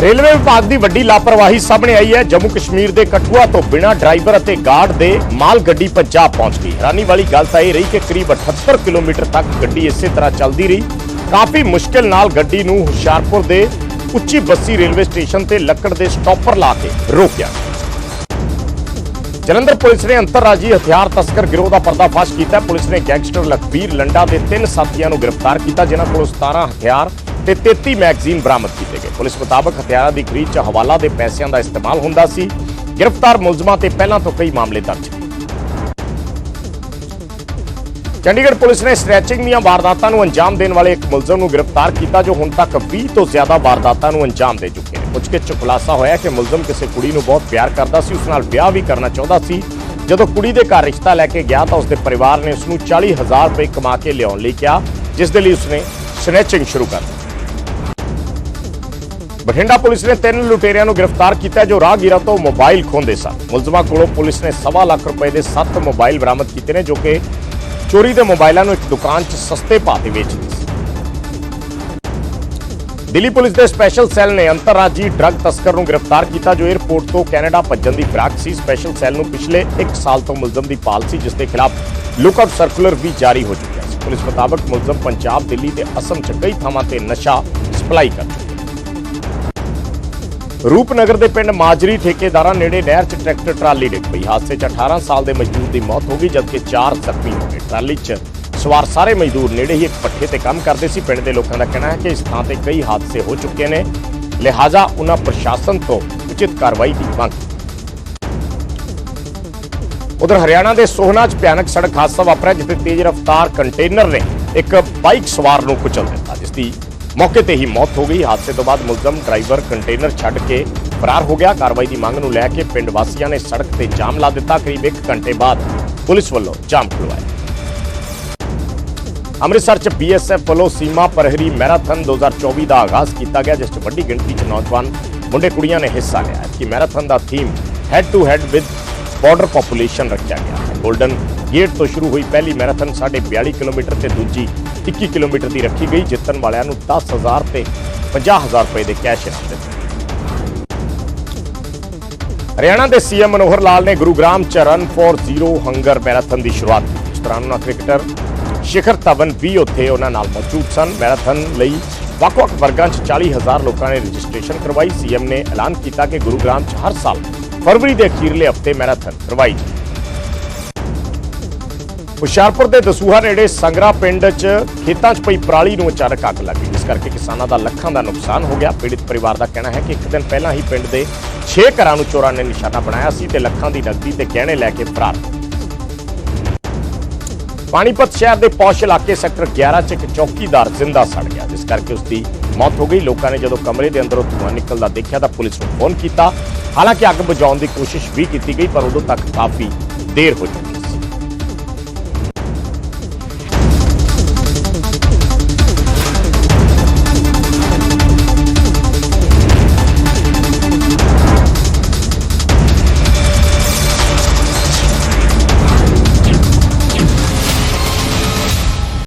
Railway ਵਿਭਾਗ ਦੀ ਵੱਡੀ ਲਾਪਰਵਾਹੀ ਸਾਹਮਣੇ ਆਈ ਹੈ। ਜੰਮੂ ਕਸ਼ਮੀਰ ਦੇ ਕਠੂਆ ਤੋਂ ਬਿਨਾਂ ਡਰਾਈਵਰ ਅਤੇ ਗਾਰਡ ਦੇ ਮਾਲ ਗੱਡੀ ਪੰਜਾਬ ਪਹੁੰਚ ਗਈ। ਹੈਰਾਨੀ ਵਾਲੀ ਗੱਲ ਤਾਂ ਇਹ ਰਹੀ ਕਿ ਕਰੀਬ 78 ਕਿਲੋਮੀਟਰ ਤੱਕ ਗੱਡੀ ਇਸੇ ਤਰ੍ਹਾਂ ਚੱਲਦੀ ਰਹੀ। ਕਾਫੀ ਮੁਸ਼ਕਿਲ ਨਾਲ ਗੱਡੀ ਨੂੰ ਹੁਸ਼ਿਆਰਪੁਰ ਦੇ ਉੱਚੀ ਬੱਸੀ ਰੇਲਵੇ ਸਟੇਸ਼ਨ ਤੇ ਲੱਕੜ ਦੇ ਸਟਾਪਰ ਲਾ ਕੇ ਰੋਕਿਆ। ਜਲੰਧਰ ਪੁਲਿਸ ਨੇ ਅੰਤਰਰਾਜੀ ਹਥਿਆਰ ਤਸਕਰ ਗਿਰੋਹ ਦਾ ਪਰਦਾਫਾਸ਼ ਕੀਤਾ। ਪੁਲਿਸ ਨੇ ਗੈਂਗਸਟਰ ਲਖਬੀਰ ਲੰਡਾ ਦੇ ਤਿੰਨ ਸਾਥੀਆਂ ਨੂੰ ਗ੍ਰਿਫਤਾਰ ਕੀਤਾ, ਜਿਨ੍ਹਾਂ ਕੋਲੋਂ 17 ਹਥਿਆਰ ਤੇ 33 ਮੈਗਜ਼ੀਨ ਬਰਾਮਦ ਕੀਤੇ ਗਏ। ਪੁਲਿਸ ਮੁਤਾਬਕ ਹਥਿਆਰਾਂ ਦੀ ਖਰੀਦ 'ਚ ਹਵਾਲਾ ਦੇ ਪੈਸਿਆਂ ਦਾ ਇਸਤੇਮਾਲ ਹੁੰਦਾ ਸੀ। ਗ੍ਰਿਫਤਾਰ ਮੁਲਜ਼ਮਾਂ ਤੇ ਪਹਿਲਾਂ ਤੋਂ ਕਈ ਮਾਮਲੇ ਦਰਜ। ਚੰਡੀਗੜ੍ਹ ਪੁਲਿਸ ਨੇ ਸਟ੍ਰੈਚਿੰਗ ਦੀਆਂ ਵਾਰਦਾਤਾਂ ਨੂੰ ਅੰਜਾਮ ਦੇਣ ਵਾਲੇ ਇੱਕ ਮੁਲਜ਼ਮ ਨੂੰ ਗ੍ਰਿਫਤਾਰ ਕੀਤਾ, ਜੋ ਹੁਣ ਤੱਕ 20 ਤੋਂ ਜ਼ਿਆਦਾ ਵਾਰਦਾਤਾਂ ਨੂੰ ਅੰਜਾਮ ਦੇ ਚੁੱਕੇ ਨੇ। ਪੁੱਛਗਿੱਛ 'ਚ ਖੁਲਾਸਾ ਹੋਇਆ ਕਿ ਮੁਲਜ਼ਮ ਕਿਸੇ ਕੁੜੀ ਨੂੰ ਬਹੁਤ ਪਿਆਰ ਕਰਦਾ ਸੀ, ਉਸ ਨਾਲ ਵਿਆਹ ਵੀ ਕਰਨਾ ਚਾਹੁੰਦਾ ਸੀ। ਜਦੋਂ ਕੁੜੀ ਦੇ ਘਰ ਰਿਸ਼ਤਾ ਲੈ ਕੇ ਗਿਆ ਤਾਂ ਉਸਦੇ ਪਰਿਵਾਰ ਨੇ ਉਸ ਨੂੰ 40000 ਰੁਪਏ ਕਮਾ ਕੇ ਲਿਆਉਣ ਲਈ ਕਿਹਾ, ਜਿਸ ਦੇ ਲਈ ਉਸਨੇ ਸਨੈਚਿੰਗ ਸ਼ੁਰੂ ਕਰ ਦਿੱਤੀ। ਬਠਿੰਡਾ ਪੁਲਿਸ ਨੇ ਤਿੰਨ ਲੁਟੇਰਿਆਂ ਨੂੰ ਗ੍ਰਿਫਤਾਰ ਕੀਤਾ ਜੋ ਰਾਹਗੀਰਾਂ ਤੋਂ ਮੋਬਾਈਲ ਖੋਹਦੇ ਸਨ। ਮੁਲਜ਼ਮਾਂ ਕੋਲੋਂ ਪੁਲਿਸ ਨੇ ਸਵਾ ਲੱਖ ਰੁਪਏ ਦੇ 7 ਮੋਬਾਈਲ ਬਰਾਮਦ ਕੀਤੇ ਨੇ ਜੋ ਕਿ ਚੋਰੀ ਦੇ ਮੋਬਾਈਲਾਂ ਨੂੰ ਇੱਕ ਦੁਕਾਨ 'ਚ ਸਸਤੇ ਭਾਅ ਤੇ ਵੇਚਦੇ ਸੀ ਦਿੱਲੀ ਪੁਲਿਸ ਦੇ ਸਪੈਸ਼ਲ ਸੈੱਲ ਨੇ ਅੰਤਰਰਾਜੀ ਡਰੱਗ ਤਸਕਰ ਨੂੰ ਗ੍ਰਿਫਤਾਰ ਕੀਤਾ ਜੋ 에ਅਰਪੋਰਟ ਤੋਂ ਕੈਨੇਡਾ ਭੱਜਣ ਦੀ ਫਿਰਾਕ ਸੀ। ਸਪੈਸ਼ਲ ਸੈੱਲ ਨੂੰ ਪਿਛਲੇ 1 ਸਾਲ ਤੋਂ ਮੁਲਜ਼ਮ ਦੀ ਪਾਲ ਸੀ, ਜਿਸ ਦੇ ਖਿਲਾਫ ਲੁੱਕਆਊਟ ਸਰਕੂਲਰ ਵੀ ਜਾਰੀ ਹੋ ਚੁੱਕਿਆ ਸੀ। ਪੁਲਿਸ ਮੁਤਾਬਕ ਮੁਲਜ਼ਮ ਪੰਜਾਬ, ਦਿੱਲੀ ਤੇ ਅਸਮ 'ਚ ਕਈ ਥਾਵਾਂ ਤੇ ਨਸ਼ਾ ਸਪਲਾਈ ਕਰ ਰੂਪਨਗਰ ਦੇ ਪਿੰਡ ਮਾਜਰੀ ਠੇਕੇਦਾਰਾਂ ਨੇੜੇ ਨਹਿਰ 'ਚ ਟਰੈਕਟਰ ਟਰਾਲੀ ਡਿੱਗ ਪਈ। ਹਾਦਸੇ 'ਚ 18 ਸਾਲ ਦੇ ਮਜ਼ਦੂਰ ਦੀ ਮੌਤ ਹੋ ਗਈ, ਜਦਕਿ 4 ਜ਼ਖਮੀ ਹੋ ਗਏ। ਟਰਾਲੀ 'ਚ ਸਵਾਰ ਸਾਰੇ ਮਜ਼ਦੂਰ ਨੇੜੇ ਹੀ ਇੱਕ ਪੱਠੇ ਤੇ ਕੰਮ ਕਰਦੇ ਸੀ। ਪਿੰਡ ਦੇ ਲੋਕਾਂ ਦਾ ਕਹਿਣਾ ਹੈ ਕਿ ਇਸ ਥਾਂ ਤੇ ਕਈ ਹਾਦਸੇ ਹੋ ਚੁੱਕੇ ਨੇ। ਲਿਹਾਜ਼ਾ ਉਹਨਾਂ ਪ੍ਰਸ਼ਾਸਨ ਤੋਂ ਉਚਿਤ ਕਾਰਵਾਈ ਦੀ ਮੰਗ। ਉਧਰ ਹਰਿਆਣਾ ਦੇ ਸੋਹਨਾ 'ਚ ਭਿਆਨਕ ਸੜਕ ਹਾਦਸਾ ਵਾਪਰਿਆ, ਜਿੱਥੇ ਤੇਜ਼ ਰਫ਼ਤਾਰ ਕੰਟੇਨਰ ਨੇ ਇੱਕ ਬਾਈਕ ਸਵਾਰ ਨੂੰ ਕੁਚਲ ਦਿੱਤਾ, ਜਿਸ ਦੀ ਮੌਕੇ ਤੇ ਹੀ ਮੌਤ ਹੋ ਗਈ। ਹਾਦਸੇ ਤੋਂ ਬਾਅਦ ਮੁਲਜ਼ਮ ਡਰਾਈਵਰ ਕੰਟੇਨਰ ਛੱਡ ਕੇ ਫਰਾਰ ਹੋ ਗਿਆ। ਕਾਰਵਾਈ ਦੀ ਮੰਗ ਨੂੰ ਲੈ ਕੇ ਪਿੰਡ ਵਾਸੀਆਂ ਨੇ ਸੜਕ ਤੇ ਜਾਮ ਲਾ ਦਿੱਤਾ। ਕਰੀਬ 1 ਘੰਟੇ ਬਾਅਦ ਪੁਲਿਸ ਵੱਲੋਂ ਜਾਮ ਖੁਲਵਾਇਆ। ਅੰਮ੍ਰਿਤਸਰ 'ਚ ਬੀਐਸਐਫ ਵੱਲੋਂ ਸੀਮਾ ਪ੍ਰਹਰੀ ਮੈਰਾਥਨ 2024 ਦਾ ਆਗਾਜ਼ ਕੀਤਾ ਗਿਆ, ਜਿਸ 'ਚ ਵੱਡੀ ਗਿਣਤੀ 'ਚ ਨੌਜਵਾਨ ਮੁੰਡੇ ਕੁੜੀਆਂ ਨੇ ਹਿੱਸਾ ਲਿਆ। ਕਿ marathon the theme head to head with border population ਰੱਖਿਆ ਗਿਆ। ਹੈ ਗੋਲਡਨ ਗੇਟ ਤੋਂ ਸ਼ੁਰੂ ਹੋਈ ਪਹਿਲੀ ਮੈਰਾਥਨ 42 ਕਿਲੋਮੀਟਰ ਤੇ ਦੂਜੀ 21 ਕਿਲੋਮੀਟਰ ਦੀ ਰੱਖੀ ਗਈ, ਜਿੱਤਣ ਵਾਲਿਆਂ ਨੂੰ 10000 ਤੇ 50000 ਰੁਪਏ ਦੇ ਕੈਸ਼ ਇਨਾਮ ਦਿੱਤੇ। ਹਰਿਆਣਾ ਦੇ ਸੀਐਮ ਮਨੋਹਰ ਲਾਲ ਨੇ ਗੁਰੂਗ੍ਰਾਮ ਚ run for zero hunger marathon ਦੀ ਸ਼ੁਰੂਆਤ ਕੀਤੀ। ਇਸ ਦੌਰਾਨ ਉਹਨਾਂ ਕ੍ਰਿਕਟਰ ਸ਼ਿਖਰ ਧਵਨ ਵੀ ਉੱਥੇ ਉਹਨਾਂ ਨਾਲ ਮੌਜੂਦ ਸਨ। ਮੈਰਾਥਨ ਲਈ ਵੱਖ-ਵੱਖ ਵਰਗਾਂ 'ਚ 40000 ਲੋਕਾਂ ਨੇ ਰਜਿਸਟ੍ਰੇਸ਼ਨ ਕਰਵਾਈ। ਸੀਐਮ ਨੇ ਐਲਾਨ ਕੀਤਾ ਕਿ ਗੁਰੂਗ੍ਰਾਮ 'ਚ ਹਰ ਸਾਲ ਫਰਵਰੀ ਦੇ ਅਖੀਰਲੇ ਹਫ਼ਤੇ ਮੈਰਾਥਨ ਕਰਵਾਈ ਹੁਸ਼ਿਆਰਪੁਰ ਦੇ ਦਸੂਹਾ ਨੇੜੇ ਸੰਗਰਾ ਪਿੰਡ 'ਚ ਖੇਤਾਂ 'ਚ ਪਈ ਪਰਾਲੀ ਨੂੰ ਅਚਾਨਕ ਅੱਗ ਲੱਗ ਗਈ, ਜਿਸ ਕਰਕੇ ਕਿਸਾਨਾਂ ਦਾ ਲੱਖਾਂ ਦਾ ਨੁਕਸਾਨ ਹੋ ਗਿਆ। ਪੀੜਿਤ ਪਰਿਵਾਰ ਦਾ ਕਹਿਣਾ ਹੈ ਕਿ ਇੱਕ ਦਿਨ ਪਹਿਲਾਂ ਹੀ ਪਿੰਡ ਦੇ 6 ਘਰਾਂ ਨੂੰ ਚੋਰਾਂ ਨੇ ਨਿਸ਼ਾਨਾ ਬਣਾਇਆ ਸੀ ਤੇ ਲੱਖਾਂ ਦੀ ਨਕਦੀ ਤੇ ਗਹਿਣੇ ਲੈ ਕੇ ਫਰਾਰ ਪਾਣੀਪਤ ਸ਼ਹਿਰ ਦੇ ਪੌਸ਼ ਇਲਾਕੇ ਸੈਕਟਰ 11 'ਚ ਇੱਕ ਚੌਕੀਦਾਰ ਜ਼ਿੰਦਾ ਸੜ ਗਿਆ, ਜਿਸ ਕਰਕੇ ਉਸ ਦੀ ਮੌਤ ਹੋ ਗਈ। ਲੋਕਾਂ ਨੇ ਜਦੋਂ ਕਮਰੇ ਦੇ ਅੰਦਰੋਂ ਧੂੰਆਂ ਨਿਕਲਦਾ ਦੇਖਿਆ ਤਾਂ ਪੁਲਿਸ ਨੂੰ ਫੋਨ ਕੀਤਾ। ਹਾਲਾਂਕਿ ਅੱਗ ਬੁਝਾਉਣ ਦੀ ਕੋਸ਼ਿਸ਼ ਵੀ ਕੀਤੀ ਗਈ, ਪਰ ਉਦੋਂ ਤੱਕ ਕਾਫੀ ਦੇਰ ਹੋ ਚੁੱਕੀ।